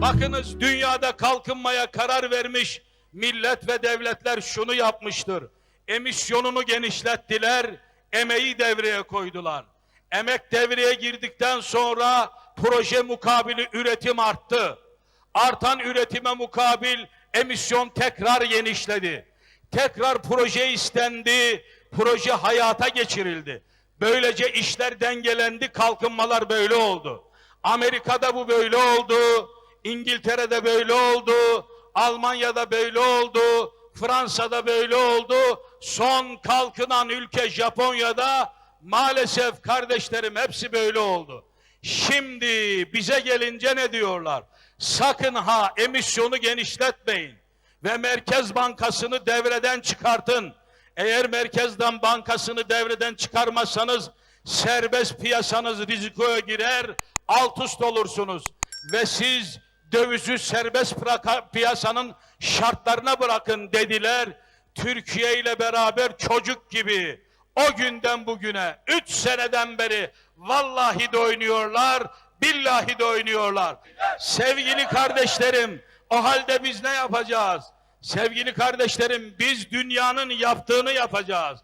Bakınız dünyada kalkınmaya karar vermiş millet ve devletler şunu yapmıştır. Emisyonunu genişlettiler, emeği devreye koydular. Emek devreye girdikten sonra proje mukabili üretim arttı. Artan üretime mukabil emisyon tekrar genişledi. Tekrar proje istendi, proje hayata geçirildi. Böylece işler dengelendi, kalkınmalar böyle oldu. Amerika'da bu böyle oldu, İngiltere'de böyle oldu, Almanya'da böyle oldu, Fransa'da böyle oldu. Son kalkınan ülke Japonya'da maalesef kardeşlerim hepsi böyle oldu. Şimdi bize gelince ne diyorlar? Sakın ha emisyonu genişletmeyin ve Merkez Bankası'nı devreden çıkartın. Eğer Merkezden Bankası'nı devreden çıkarmazsanız serbest piyasanız rizikoya girer, alt üst olursunuz. Ve siz dövizi serbest piyasanın şartlarına bırakın dediler. Türkiye ile beraber çocuk gibi o günden bugüne üç seneden beri vallahi de oynuyorlar, billahi de oynuyorlar. Sevgili kardeşlerim, o halde biz ne yapacağız? Sevgili kardeşlerim, biz dünyanın yaptığını yapacağız.